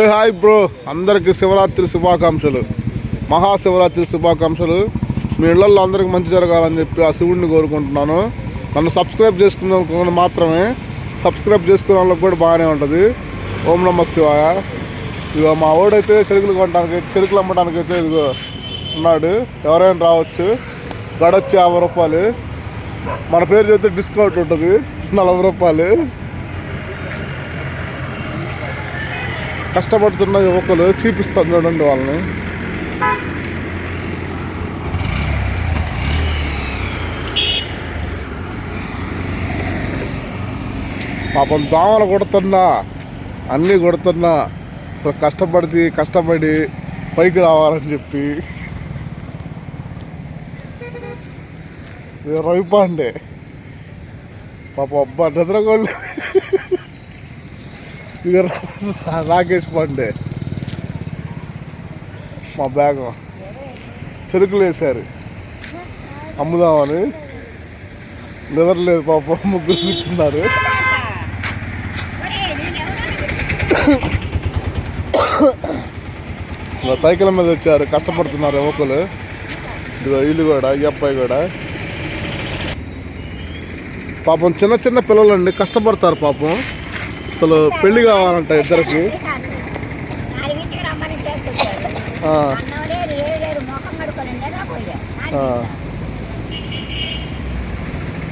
ఏ hi bro. అందరికి శివరాత్రి శుభాకాంక్షలు. మహాశివరాత్రి శుభాకాంక్షలు. మీ ఇళ్ళలో అందరికి మంచి జరగాలని చెప్పి ఆ శివుడిని కోరుకుంటున్నాను. నన్ను సబ్స్క్రైబ్ చేసుకున్న మాత్రమే సబ్స్క్రైబ్ చేసుకునే వాళ్ళకి కూడా బాగానే ఉంటుంది. ఓం నమ శివాయ. ఇదిగో మా ఓడైతే చెరుకులు కొనడానికి చెరుకులు అమ్మడానికి అయితే ఇదిగో ఉన్నాడు. ఎవరైనా రావచ్చు. గడొచ్చి యాభై రూపాయలు. మన పేరు చెప్తే డిస్కౌంట్ ఉంటుంది. నలభై రూపాయలు. కష్టపడుతున్న యువకులు చూపిస్తాను చూడండి వాళ్ళని. పాపం దోమలు కొడుతున్నా అన్నీ కొడుతున్నా. అసలు కష్టపడి కష్టపడి పైకి రావాలని చెప్పి. ఇది రవి పాండే. పాప అబ్బా నిద్రగోళ్ళు ఇది రాకేష్ పాండే. మా బ్యాగ్. చెరుకులు వేశారు. అమ్ముదామని. నిద్రలేదు పాప ముగ్గురు కూర్చున్నారు. ఇలా సైకిల్ మీద వచ్చారు కష్టపడుతున్నారు యువకులు. వీళ్ళు కూడా ఈ అబ్బాయి కూడా. పాపం చిన్న చిన్న పిల్లలండి కష్టపడతారు పాపం. అసలు పెళ్ళి కావాలంట ఇద్దరికి.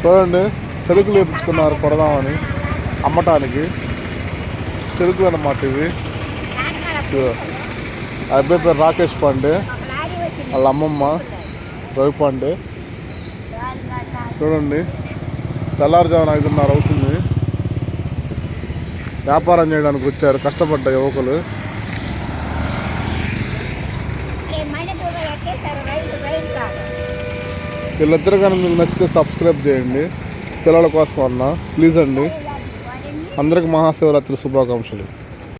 చూడండి చెరుకులు వేపించుకున్నారు కొడదామని అమ్మటానికి. చెరుకులు అన్నమాట ఇవి. అబ్బాయి పేరు రాకేష్ పాండే వాళ్ళ అమ్మమ్మ రవి పాండే. చూడండి తెల్లారుజామున ఐదున్నర అవుతుంది. వ్యాపారం చేయడానికి వచ్చారు కష్టపడ్డ యువకులు. వీళ్ళిద్దరు కానీ మీకు నచ్చితే సబ్స్క్రైబ్ చేయండి. పిల్లల కోసం అన్న ప్లీజ్ అండి. అందరికి మహాశివరాత్రి శుభాకాంక్షలు.